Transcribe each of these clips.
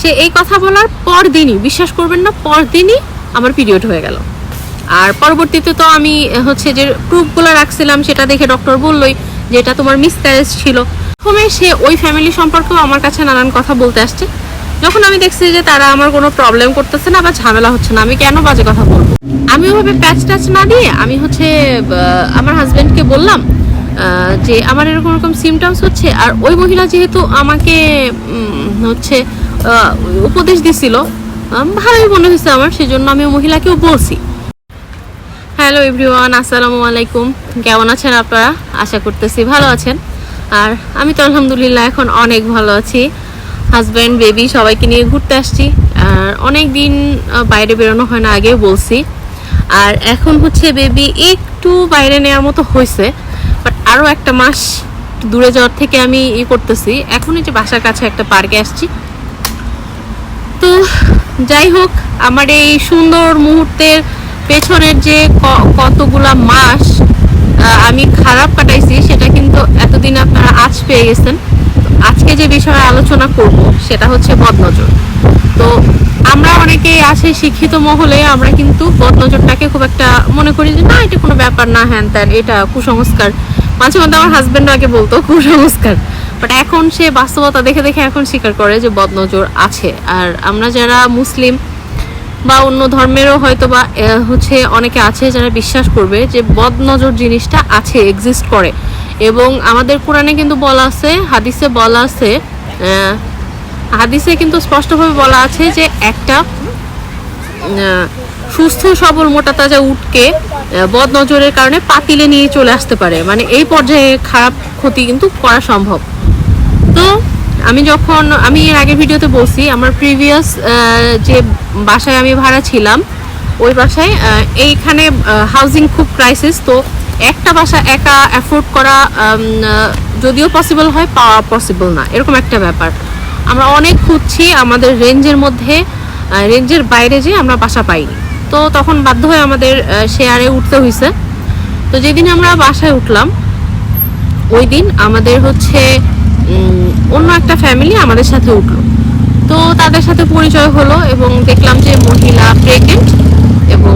সে এই কথা বলার পর দিনই বিশ্বাস করবেন না পর দিনই আমার পিরিয়ড হয়ে গেল। আর পরবর্তীতে তো আমি, হচ্ছে যে প্রুফগুলো রাখছিলাম, সেটা দেখে ডক্টর বললোই যে এটা তোমার মিসক্যারেজ ছিল। প্রথমে সে ওই ফ্যামিলি সম্পর্কেও আমার কাছে নানান কথা বলতে আসছে। যখন আমি দেখছি যে তারা আমার কোনো প্রবলেম করতেছে না বা ঝামেলা হচ্ছে না, আমি কেন বাজে কথা বলব? আমি ওভাবে প্যাচ ট্যাচ না দিয়ে আমি হচ্ছে আমার হাজব্যান্ডকে বললাম যে আমার এরকম এরকম সিমটমস হচ্ছে, আর ওই মহিলা যেহেতু আমাকে হচ্ছে উপদেশ দিছিল। ভালোই মনে হয়েছে আমার, সেজন্য আমি মহিলাকেও বলছি। হ্যালো এভরিওয়ান, আসসালামু আলাইকুম। কেমন আছেন আপনারা? আশা করতেছি ভালো আছেন। আর আমি তো আলহামদুলিল্লাহ এখন অনেক ভালো আছি। হাজব্যান্ড বেবি সবাইকে নিয়ে ঘুরতে আসছি। আর অনেক দিন বাইরে বেরোনো হয় না, আগেও বলছি। আর এখন হচ্ছে বেবি একটু বাইরে নেওয়ার মতো হয়েছে। বাট আরও একটা মাস দূরে যাওয়ার থেকে আমি ই করতেছি। এখনই যে বাসার কাছে একটা পার্কে আসছি। তো যাই হোক, আমার এই সুন্দর মুহূর্তের পেছনের যে কতগুলা মাস আমি খারাপ কাটাইছি, সেটা কিন্তু এতদিন আপনারা আজ পেয়ে গেছেন। আজকে যে বিষয়ে আলোচনা করব, সেটা হচ্ছে বদনজর। তো আমরা অনেকেই আছে শিক্ষিত মহলে, আমরা কিন্তু বদনজরটাকে খুব একটা মনে করি যে, না, এটা কোনো ব্যাপার না, হ্যান ত্যান, এটা কুসংস্কার। মাঝে মধ্যে আমার হাজবেন্ড আগে বলতো, কুসংস্কার। বাট এখন সে বাস্তবতা দেখে দেখে এখন স্বীকার করে যে বদনজর আছে। আর আমরা যারা মুসলিম বা অন্য ধর্মেরও হয়তো বা হচ্ছে অনেকে আছে যারা বিশ্বাস করবে যে বদনজর জিনিসটা আছে এক্সিস্ট করে। এবং আমাদের কোরআনে কিন্তু বলা আছে, হাদিসে বলা আছে হাদিসে কিন্তু স্পষ্টভাবে বলা আছে যে একটা সুস্থ সবল মোটা তাজা উটকে বদনজরের কারণে পাতিলে নিয়ে চলে আসতে পারে। মানে এই পর্যায়ে খারাপ ক্ষতি কিন্তু করা সম্ভব। আমি যখন, আমি এর আগের ভিডিওতে বলছি, আমার প্রিভিয়াস যে বাসায় আমি ভাড়া ছিলাম, ওই বাসায় এইখানে হাউজিং খুব ক্রাইসিস তো একটা বাসা একা অ্যাফোর্ড করা যদিও পসিবল হয়, পাওয়া পসিবল না। এরকম একটা ব্যাপার। আমরা অনেক খুঁজছি, আমাদের রেঞ্জের মধ্যে রেঞ্জের বাইরে যে আমরা বাসা পাইনি। তো তখন বাধ্য হয়ে আমাদের শেয়ারে উঠতে হয়েছে তো যেদিন আমরা বাসায় উঠলাম, ওই দিন আমাদের হচ্ছে অন্য একটা ফ্যামিলি আমাদের সাথে উঠল। তো তাদের সাথে পরিচয় হলো এবং দেখলাম যে মহিলা প্রেগনেন্ট এবং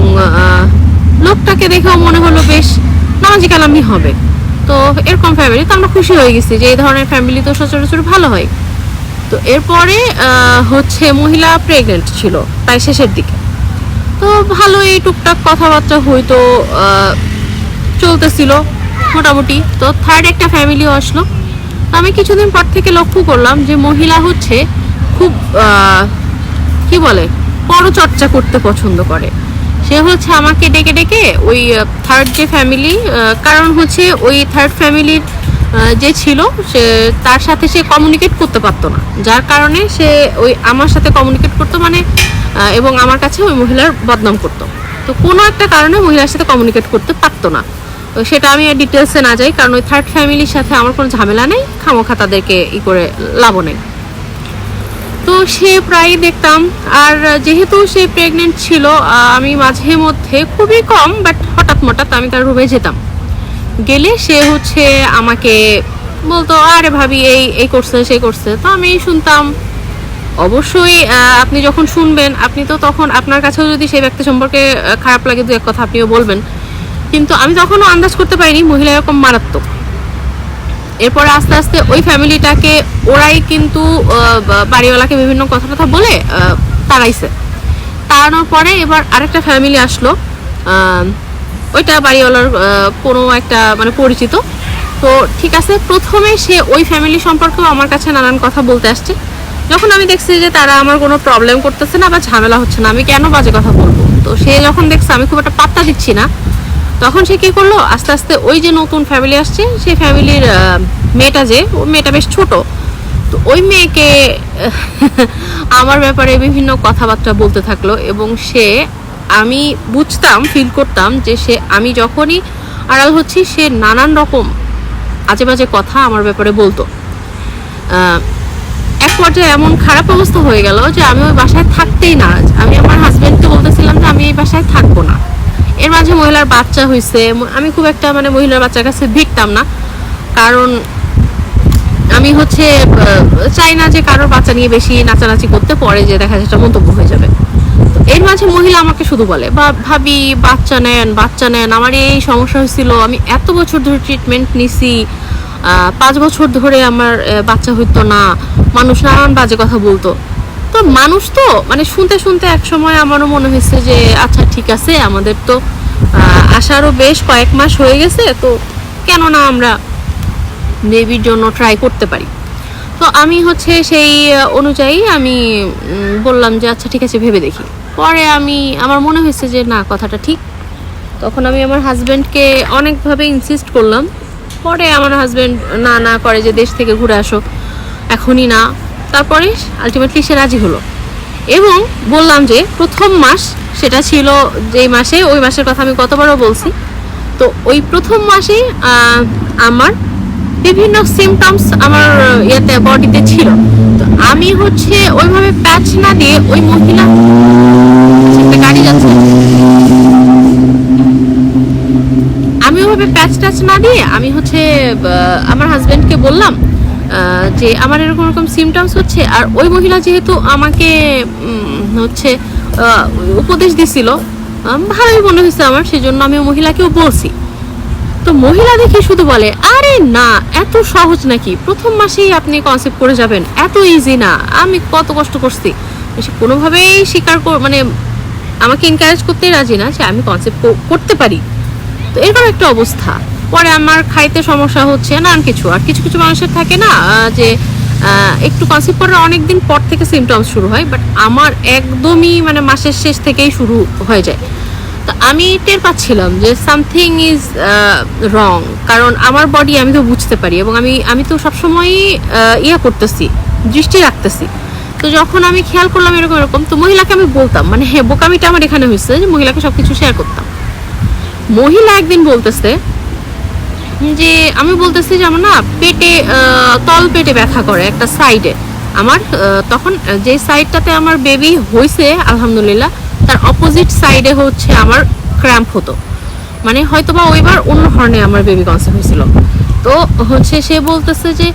লোকটাকে দেখেও মনে হলো বেশ নামাজি কালামি হবে। তো এরকম ফ্যামিলি তো আমরা খুশি হয়ে গেছি যে এই ধরনের ফ্যামিলি তো সচরাচর ভালো হয়। তো এরপরে হচ্ছে মহিলা প্রেগনেন্ট ছিল প্রায় শেষের দিকে। তো ভালো এই টুকটাক কথাবার্তা হয়তো চলতেছিল মোটামুটি। তো থার্ড একটা ফ্যামিলিও আসলো। আমি কিছুদিন পর থেকে লক্ষ্য করলাম যে মহিলা হচ্ছে খুব কি বলে, পরচর্চা করতে পছন্দ করে। সে হচ্ছে আমাকে ডেকে ডেকে ওই থার্ড যে ফ্যামিলি কারণ হচ্ছে ওই থার্ড ফ্যামিলির যে ছিল, সে, তার সাথে সে কমিউনিকেট করতে পারতো না। যার কারণে সে ওই আমার সাথে কমিউনিকেট করতো মানে এবং আমার কাছে ওই মহিলার বদনাম করতো। তো কোনো একটা কারণে মহিলার সাথে কমিউনিকেট করতে পারতো না। তো সেটা আমি আর ডিটেলসে না যাই, কারণ ওই থার্ড ফ্যামিলির সাথে আমার কোনো ঝামেলা নেই, খামোখা তাদেরকে ই করে লাভও নেই। তো সে প্রায় দেখতাম, আর যেহেতু সে প্রেগনেন্ট ছিল আমি মাঝে মধ্যে খুবই কম বাট হঠাৎ মঠাৎ আমি তার রুমে যেতাম। গেলে সে হচ্ছে আমাকে বলতো, আরে ভাবি, এই এই করছে, সেই করছে। তো আমি শুনতাম, অবশ্যই আপনি যখন শুনবেন, আপনি তো তখন আপনার কাছেও যদি সেই ব্যক্তি সম্পর্কে খারাপ লাগে, দু এক কথা আপনিও বলবেন। কিন্তু আমি তখনও আন্দাজ করতে পারিনি মহিলা এরকম মারাত্মক। এরপরে আস্তে আস্তে ওই ফ্যামিলিটাকে ওরাই কিন্তু বাড়িওয়ালাকে বিভিন্ন কথা কথা বলে তাড়াইছে। তাড়ানোর পরে এবার আরেকটা ফ্যামিলি আসলো ওইটা বাড়িওয়ালার কোনো একটা মানে পরিচিত। তো ঠিক আছে, প্রথমে সে ওই ফ্যামিলি সম্পর্কেও আমার কাছে নানান কথা বলতে আসছে। যখন আমি দেখছি যে তারা আমার কোনো প্রবলেম করতেছে না বা ঝামেলা হচ্ছে না, আমি কেন বাজে কথা বলব? তো সে যখন দেখছে, আমি খুব একটা পাত্তা দিচ্ছি না। তখন সে কি করল? আস্তে আস্তে ওই যে নতুন ফ্যামিলি আসছে, সেই ফ্যামিলির মেয়েটা যে, ও মেয়েটা বেশ ছোট। তো ওই মেয়েকে, আমার ব্যাপারে বিভিন্ন কথাবার্তা বলতে থাকল এবং সে, আমি বুঝতাম ফিল করতাম যে সে, আমি যখনই আড়াল হচ্ছি, সে নানান রকম আজে বাজে কথা আমার ব্যাপারে বলতো। এক পর্যায়ে এমন খারাপ অবস্থা হয়ে গেল যে আমি ওই বাসায় থাকতেই নারাজ। আমি আমার হাজবেন্ডকে বলতেছিলাম যে আমি এই বাসায় থাকব না। এর মাঝে মহিলার বাচ্চা হয়েছে আমি খুব একটা মানে মহিলার বাচ্চার কাছে ভিড়তাম না। কারণ আমি হচ্ছে চাই না যে কারোর বাচ্চা নিয়ে বেশি নাচানাচি করতে পরে যে দেখা একটা মন্তব্য হয়ে যাবে। তো এর মাঝে মহিলা আমাকে শুধু বলে বা ভাবি, বাচ্চা নেন বাচ্চা নেন, আমার এই সমস্যা হয়েছিল, আমি এত বছর ধরে ট্রিটমেন্ট নিছি পাঁচ বছর ধরে আমার বাচ্চা হইতো না, মানুষ নানান বাজে কথা বলতো। তো মানুষ তো। মানে শুনতে শুনতে এক সময় আমারও মনে হয়েছে যে আচ্ছা ঠিক আছে, আমাদের তো আসারও বেশ কয়েক মাস হয়ে গেছে, তো কেন না আমরা নেভির জন্য ট্রাই করতে পারি। তো আমি হচ্ছে সেই অনুযায়ী আমি বললাম যে আচ্ছা ঠিক আছে, ভেবে দেখি। পরে আমি, আমার মনে হয়েছে যে, না, কথাটা ঠিক। তখন আমি আমার হাজব্যান্ডকে অনেকভাবে ইনসিস্ট করলাম। পরে আমার হাজব্যান্ড না না করে যে, দেশ থেকে ঘুরে আসো। এখনই না। তারপরে আলটিমেটলি সে রাজি হলো। এবং বললাম যে প্রথম মাস সেটা ছিল যেই মাসে, ওই মাসের কথা আমি কতবারও বলছি। তো ওই প্রথম মাসে আমার বিভিন্ন সিমটমস আমার ইয়েতে বডিতে ছিল। তো আমি হচ্ছে ওইভাবে প্যাচ না দিয়ে ওই মহিলা গাড়ি যাচ্ছে। আমি ওইভাবে প্যাচ ট্যাচ না দিয়ে আমি হচ্ছে আমার হাজবেন্ডকে বললাম যে আমার এরকম এরকম সিমটমস হচ্ছে, আর ওই মহিলা যেহেতু আমাকে হচ্ছে উপদেশ দিছিল ভালোই মনে হয়েছে আমার, সেজন্য আমি ওই মহিলাকেও বলছি। তো মহিলা দেখে শুধু বলে, আরে না, এত সহজ নাকি? প্রথম মাসেই আপনি কনসেপ্ট করে যাবেন, এত ইজি না, আমি কত কষ্ট করছি। সে কোনোভাবেই স্বীকার কর মানে আমাকে এনকারেজ করতেই রাজি না, যে আমি কনসেপ্ট করতে পারি। তো এরকম একটা অবস্থা। পরে আমার খাইতে সমস্যা হচ্ছে না আর কিছু। আর কিছু কিছু মানুষের থাকে না যে একটু কনসেপ্ট করার অনেক দিন পর থেকে সিমটমস শুরু হয় বাট আমার একদমই মানে মাসের শেষ থেকেই শুরু হয়ে যায়। তো আমি টের পাচ্ছিলাম যে সামথিং ইজ রং কারণ আমার বডি আমি তো বুঝতে পারি এবং আমি আমি তো সবসময়ই ইয়ে করতেছি, দৃষ্টি রাখতেছি। তো যখন আমি খেয়াল করলাম এরকম এরকম, তো মহিলাকে আমি বলতাম মানে হ্যাঁ বোকামিটা আমার এখানে হয়েছে যে মহিলাকে সব কিছু শেয়ার করতাম। মহিলা একদিন বলতেছে যে আমি বলতেছি যে আমার না পেটে তল পেটে ব্যথা করে একটা সাইডে আমার তখন যে সাইডটাতে আমার বেবি হয়েছে আলহামদুলিল্লাহ তার অপোজিট সাইডে হচ্ছে আমার ক্র্যাম্প হতো। মানে হয়তো বা ওইবার অন্য ধরনের আমার বেবি কনসেপ্ট হয়েছিল। তো হচ্ছে সে বলতেছে যে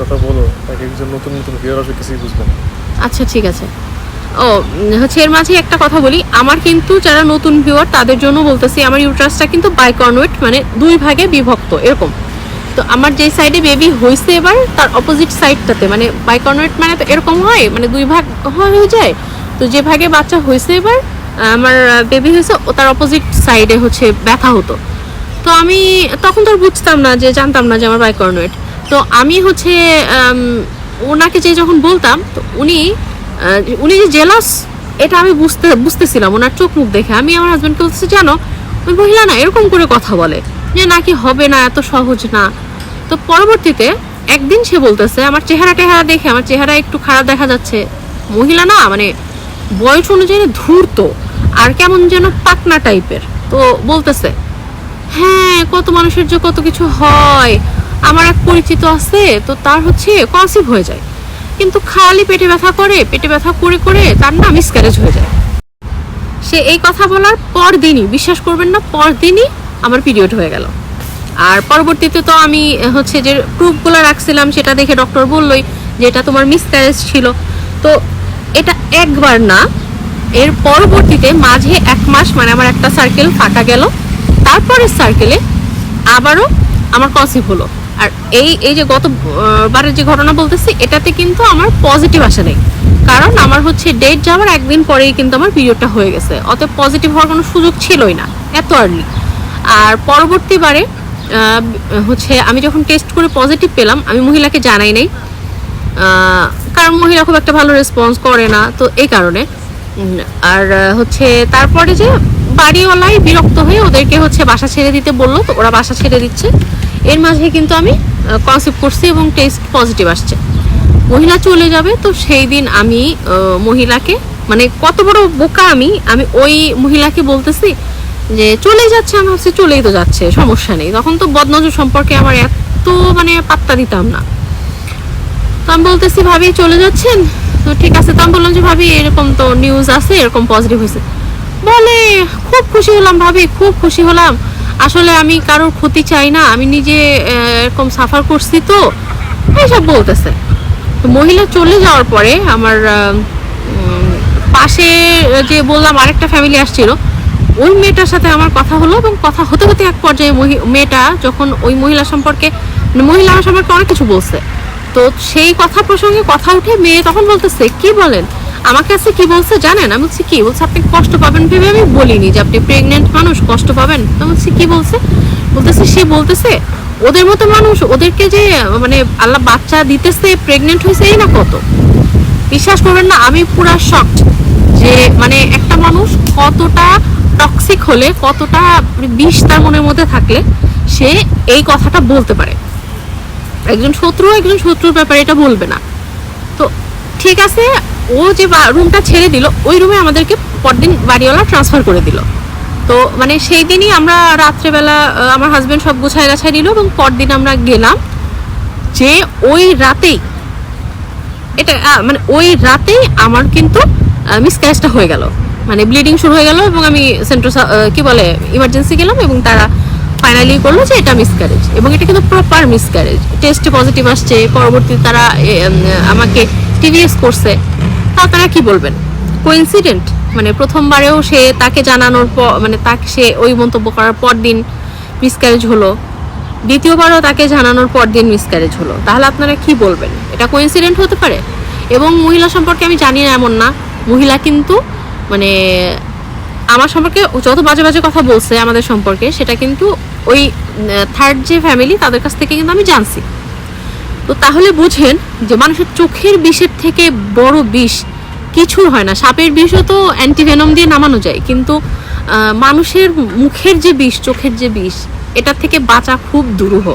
কথা বলো নতুন নতুন আচ্ছা ঠিক আছে। ও, হচ্ছে এর মাঝে একটা কথা বলি। আমার কিন্তু যারা নতুন ভিউয়ার তাদের জন্য বলতেছি, আমার ইউট্রাসটা কিন্তু বাইকনওয়েট মানে দুই ভাগে বিভক্ত, এরকম। তো আমার যে সাইডে বেবি হয়েছে এবার, তার অপোজিট সাইডটাতে মানে বাইকনওয়েট মানে তো এরকম হয় মানে দুই ভাগ হয়ে যায়। তো যে ভাগে বাচ্চা হয়েছে এবার, আমার বেবি হয়েছে ও তার অপোজিট সাইডে হচ্ছে ব্যথা হতো। তো আমি তখন তো বুঝতাম না যে, জানতাম না যে আমার বাইকর্নোয়েট তো আমি হচ্ছে ওনাকে যে যখন বলতাম, তো উনি উনি যে জেলাস এটা আমি বুঝতে, বুঝতেছিলাম। ওনার চোখ মুখ দেখে। আমি আমার হাজব্যান্ডকে বলতেছি, জানো, ওই মহিলা না এরকম করে কথা বলে যে নাকি হবে না, এত সহজ না। তো পরবর্তীতে একদিন সে বলতেছে, আমার চেহারা টেহারা দেখে, আমার চেহারা একটু খারাপ দেখা যাচ্ছে। মহিলা না মানে বয়স অনুযায়ী ধূর্ত, আর কেমন যেন পাকনা টাইপের। তো বলতেছে হ্যাঁ কত মানুষের যে কত কিছু হয়, আমার এক পরিচিত আছে, তো তার হচ্ছে কনসিভ হয়ে যায়। কিন্তু খালি পেটে ব্যথা করে, পেটে ব্যথা করে করে তার না মিসক্যারেজ হয়ে যায়। সে এই কথা বলার পর দিনই বিশ্বাস করবেন না পর দিনই আমার পিরিয়ড হয়ে গেল। আর পরবর্তীতে তো আমি, হচ্ছে যে প্রুফগুলো রাখছিলাম, সেটা দেখে ডক্টর বললোই যে এটা তোমার মিসক্যারেজ ছিল। তো এটা একবার না, এর পরবর্তীতে মাঝে এক মাস মানে আমার একটা সার্কেল ফাঁকা গেল, তারপরের সার্কেলে আবারও আমার কনসিভ হলো। আর এই এই যে গত আহ, বারের যে ঘটনা বলতেছি এটাতে কিন্তু আমার পজিটিভ আসে নেই। কারণ আমার হচ্ছে ডেট যাওয়ার একদিন পরেই কিন্তু আমার পিরিয়ডটা হয়ে গেছে। অত পজিটিভ হওয়ার কোনো সুযোগ ছিলই না এত আর্লি আর পরবর্তীবারে হচ্ছে আমি যখন টেস্ট করে পজিটিভ পেলাম আমি মহিলাকে জানাই নাই। কারণ মহিলা খুব একটা ভালো রেসপন্স করে না তো এই কারণে। আর হচ্ছে তারপরে যে বাড়িওয়ালাই বিরক্ত হয়ে ওদেরকে হচ্ছে বাসা ছেড়ে দিতে বলল তো ওরা বাসা ছেড়ে দিচ্ছে। এর মাঝে কিন্তু আমি কনসেপ্ট করছি এবং টেস্ট পজিটিভ আসছে। মহিলা চলে যাবে, তো সেই দিন আমি মহিলাকে মানে কত বড় বোকা আমি আমি ওই মহিলাকে বলতেছি যে, চলে যাচ্ছে, আমি হচ্ছে চলেই তো যাচ্ছে, সমস্যা নেই। তখন তো বদনজর সম্পর্কে আমার এত মানে পাত্তা দিতাম না। তো আমি বলতেছি, ভাবি, চলে যাচ্ছেন? তো ঠিক আছে, তো আমি বললাম যে, ভাবি, এরকম তো নিউজ আছে, এরকম পজিটিভ হয়েছে। বলে, খুব খুশি হলাম ভাবি, খুব খুশি হলাম। আসলে আমি কারোর ক্ষতি চাই না, আমি নিজে এরকম সাফার করছি তো, এইসব বলতেছে। মহিলা চলে যাওয়ার পরে আমার পাশে যে বললাম আরেকটা ফ্যামিলি আসছিল, ওই মেয়েটার সাথে আমার কথা হলো এবং কথা হতে হতে এক পর্যায়ে মেয়েটা যখন ওই মহিলা সম্পর্কে মানে মহিলা আমার সম্পর্কে অনেক কিছু বলছে। তো সেই কথা প্রসঙ্গে কথা উঠে মেয়ে তখন বলতেছে, কি বলেন? আমার কাছে কি বলছে জানেন? আমি বলছি কি? বলছে, আপনি কষ্ট পাবেন ভেবে আমি বলিনি যে আপনি প্রেগনেন্ট মানুষ, কষ্ট পাবেন? আমি বলছি, কি বলছে? বলতেছে, সে বলতেছে, ওদের মতো মানুষ, ওদেরকে যে মানে আল্লাহ বাচ্চা দিতেছে প্রেগনেন্ট হয়েছে, এই না কত? বিশ্বাস করবেন না, আমি পুরা শকড যে মানে একটা মানুষ কতটা টক্সিক হলে, কতটা বিষ তার মনের মধ্যে থাকলে, সে এই কথাটা বলতে পারে। একজন শত্রু, একজন শত্রুর ব্যাপারে এটা বলবে না। ঠিক আছে, ও যে রুমটা ছেড়ে দিল, ওই রুমে আমাদেরকে পরদিন বাড়িওয়ালা ট্রান্সফার করে দিল। তো মানে সেই দিনই আমরা রাত্রেবেলা আমার হাজব্যান্ড সব গুছায় গাছায় নিল এবং পরদিন আমরা গেলাম যে ওই রাতেই, এটা মানে ওই রাতেই আমার কিন্তু মিসক্যারেজটা হয়ে গেল। মানে ব্লিডিং শুরু হয়ে গেল এবং আমি সেন্ট্রো কি বলে ইমার্জেন্সি গেলাম এবং তারা ফাইনালি করল যে এটা মিসক্যারেজ এবং এটা কিন্তু প্রপার মিসক্যারেজ টেস্টে পজিটিভ আসছে, পরবর্তীতে তারা আমাকে টিভিএস করছে। আপনারা কি বলবেন? কোইন্সিডেন্ট মানে প্রথমবারেও সে তাকে জানানোর পর মানে তাকে সে ওই মন্তব্য করার পর দিন মিসক্যারেজ হলো। দ্বিতীয়বারও তাকে জানানোর পর দিন মিসক্যারেজ হলো। তাহলে আপনারা কি বলবেন? এটা কোইন্সিডেন্ট হতে পারে? এবং মহিলা সম্পর্কে আমি জানি না এমন না। মহিলা কিন্তু মানে আমার সম্পর্কে যত বাজে বাজে কথা বলছে আমাদের সম্পর্কে, সেটা কিন্তু ওই থার্ড যে ফ্যামিলি তাদের কাছ থেকে কিন্তু আমি জানছি। তো তাহলে বুঝেন যে মানুষের চোখের বিষের থেকে বড় বিষ কিছু হয় না। সাপের বিষও তো অ্যান্টিভেনম দিয়ে নামানো যায়, কিন্তু মানুষের মুখের যে বিষ, চোখের যে বিষ, এটার থেকে বাঁচা খুব দুরূহ।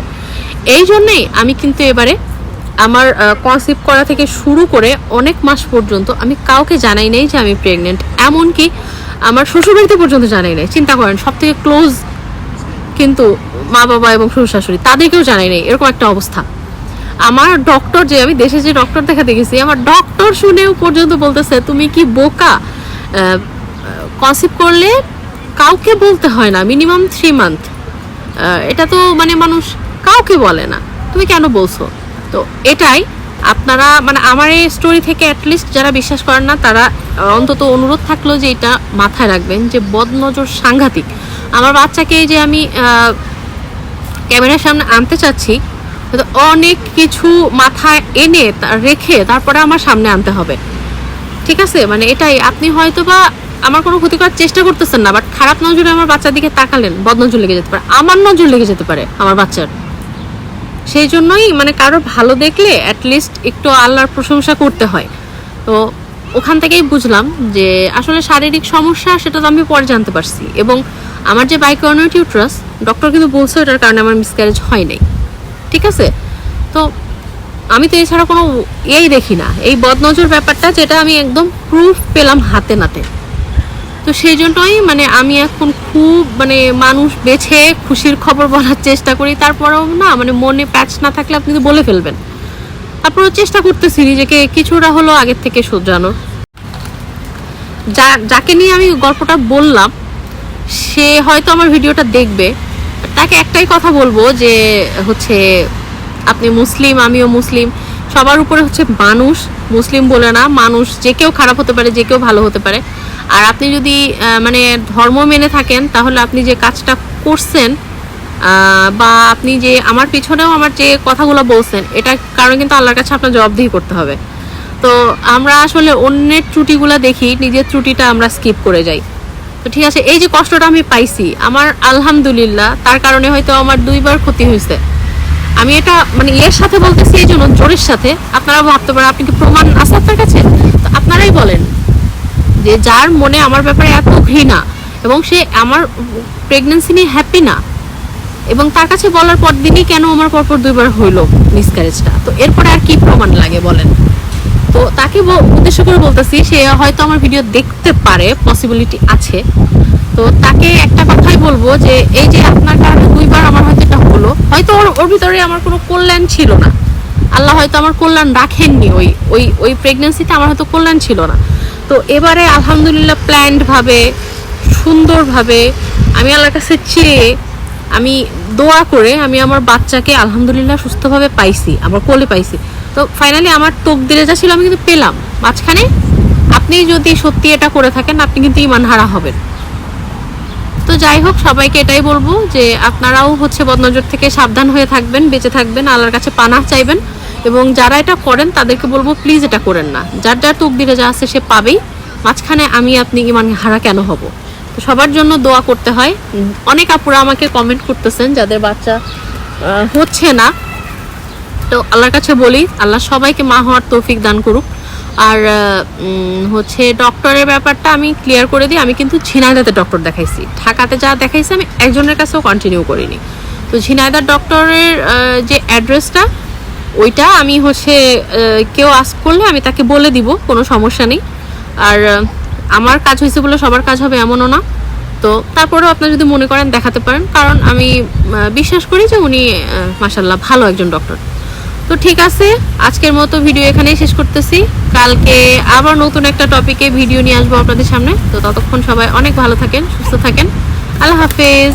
এই জন্যেই আমি কিন্তু এবারে আমার কনসিভ করা থেকে শুরু করে অনেক মাস পর্যন্ত আমি কাউকে জানাই নাই যে আমি প্রেগনেন্ট এমনকি আমার শ্বশুরবাড়িতে পর্যন্ত জানাই নাই। চিন্তা করেন সব থেকে ক্লোজ কিন্তু মা বাবা এবং শ্বশুর শাশুড়ি তাদেরকেও জানাই নাই, এরকম একটা অবস্থা। আমার ডক্টর যে, আমি দেশে যে ডক্টর দেখাতে গেছি, আমার ডক্টর শুনেও পর্যন্ত বলতেছে, তুমি কি বোকা? কনসিভ করলে কাউকে বলতে হয় না মিনিমাম থ্রি মান্থ এটা তো মানে মানুষ কাউকে বলে না। তুমি কেন বলছো? তো এটাই, আপনারা মানে আমার এই স্টোরি থেকে অ্যাটলিস্ট যারা বিশ্বাস করেন না, তারা অন্তত অনুরোধ থাকল যে এটা মাথায় রাখবেন, যে বদনজর সাংঘাতিক। আমার বাচ্চাকে যে আমি ক্যামেরার সামনে আনতে চাচ্ছি অনেক কিছু মাথায় এনে রেখে তারপরে আমার সামনে আনতে হবে। ঠিক আছে? মানে এটাই। আপনি হয়তো বা আমার কোনো ক্ষতি করার চেষ্টা করতেছেন না, বাট খারাপ নজরে আমার বাচ্চার দিকে তাকালেন বদনজর লেগে যেতে পারে, আমার নজর লেগে যেতে পারে আমার বাচ্চার। সেই জন্যই মানে কারোর ভালো দেখলে অ্যাটলিস্ট একটু আল্লাহর প্রশংসা করতে হয়। তো ওখান থেকেই বুঝলাম যে আসলে শারীরিক সমস্যা সেটা তো আমি পরে জানতে পারছি এবং আমার যে বাইকর্নিক ইউট্রাস ডক্টর কিন্তু বলছে এটার কারণে আমার মিসক্যারেজ হয় নাই। ঠিক আছে? তো আমি তো এছাড়া কোনো ইয়েই দেখি না। এই বদনজর ব্যাপারটা যেটা আমি একদম প্রুফ পেলাম হাতে নাতে। তো সেই জন্যই মানে আমি এখন খুব মানে মানুষ বেছে খুশির খবর বলার চেষ্টা করি। তারপরেও না মানে মনে প্যাচ না থাকলে আপনি তো বলে ফেলবেন। তারপরেও চেষ্টা করতেছি নিজেকে কিছুটা হলো আগের থেকে শুধরানোর। যা, যাকে নিয়ে আমি গল্পটা বললাম, সে হয়তো আমার ভিডিওটা দেখবে। তাকে একটাই কথা বলব যে হচ্ছে আপনি মুসলিম, আমিও মুসলিম, সবার উপরে হচ্ছে মানুষ, মুসলিম বলে না, মানুষ যে কেউ খারাপ হতে পারে, যে কেউ ভালো হতে পারে। আর আপনি যদি মানে ধর্ম মেনে থাকেন, তাহলে আপনি যে কাজটা করছেন বা আপনি যে আমার পিছনেও আমার যে কথাগুলো বলছেন, এটা কারণে কিন্তু আল্লাহর কাছে আপনার জবাবদিহি করতে হবে। তো আমরা আসলে অন্যের ত্রুটিগুলো দেখি, নিজের ত্রুটিটা আমরা স্কিপ করে যাই। তো ঠিক আছে, এই যে কষ্টটা আমি পাইছি, আমার আলহামদুলিল্লাহ, তার কারণে হয়তো আমার দুইবার ক্ষতি হয়েছে। আমি এটা মানে এর সাথে বলতেছি, এই জন্য জোরের সাথে। আপনারা ভাবতে পারেন, আপনি কি প্রমাণ আছে আপনার কাছে? তো আপনারাই বলেন যে যার মনে আমার ব্যাপারে এত ঘৃণা এবং সে আমার প্রেগনেন্সি নিয়ে হ্যাপি না, এবং তার কাছে বলার পর দিনই কেন আমার পরপর দুইবার হইল মিসক্যারেজটা তো এরপরে আর কি প্রমাণ লাগে বলেন? তো তাকে উদ্দেশ্য করে বলতেছি, সে হয়তো আমার ভিডিও দেখতে পারে পসিবিলিটি আছে। তো তাকে একটা কথাই বলব যে, এই যে আপনার কারণে দুইবার আমার হয়তো এটা হলো, হয়তো ওর ওর ভিতরে আমার কোনো কল্যাণ ছিল না। আল্লাহ হয়তো আমার কল্যাণ রাখেননি, ওই ওই ওই প্রেগনেন্সিতে আমার হয়তো কল্যাণ ছিল না। তো এবারে আলহামদুলিল্লাহ প্ল্যান্ড ভাবে, সুন্দরভাবে, আমি আল্লাহর কাছে চেয়ে, আমি দোয়া করে আমি আমার বাচ্চাকে আলহামদুলিল্লাহ সুস্থভাবে পাইছি, আমার কোলে পাইছি। তো ফাইনালি আমার তকদিরে যা ছিল আমি কিন্তু পেলাম। মাঝখানে আপনি যদি সত্যি এটা করে থাকেন, আপনি কিন্তু ইমান হারা হবেন। তো যাই হোক, সবাইকে এটাই বলব যে আপনারাও হচ্ছে বদনজর থেকে সাবধান হয়ে থাকবেন, বেঁচে থাকবেন, আল্লাহর কাছে পানাহ চাইবেন এবং যারা এটা করেন, তাদেরকে বলব প্লিজ এটা করেন না। যার যার তকদিরে যা আছে সে পাবেই। মাঝখানে আমি আপনি ইমান হারা কেন হব? তো সবার জন্য দোয়া করতে হয়। অনেক আপুরা আমাকে কমেন্ট করতেছেন, যাদের বাচ্চা হচ্ছে না। তো আল্লাহর কাছে বলি, আল্লাহ সবাইকে মা হওয়ার তৌফিক দান করুক। আর হচ্ছে ডক্টরের ব্যাপারটা আমি ক্লিয়ার করে দিই, আমি কিন্তু ঝিনাইদাতে ডক্টর দেখাইছি। ঢাকাতে যা দেখাইছি আমি একজনের কাছেও কন্টিনিউ করিনি। তো ঝিনাইদার ডক্টরের যে অ্যাড্রেসটা ওইটা আমি হচ্ছে কেউ আস করলে আমি তাকে বলে দিব, কোনো সমস্যা নেই। আর, আমার কাজ হয়েছে বলে সবার কাজ হবে এমনও না। তো তারপরেও আপনারা যদি মনে করেন দেখাতে পারেন, কারণ আমি বিশ্বাস করি যে উনি মাসাল্লাহ ভালো একজন ডক্টর তো ঠিক আছে, আজকের মতো ভিডিও এখানেই শেষ করতেছি। কালকে আবার নতুন একটা টপিকে ভিডিও নিয়ে আসব আপনাদের সামনে। তো ততক্ষণ সবাই অনেক ভালো থাকেন, সুস্থ থাকেন। আল্লাহ হাফেজ।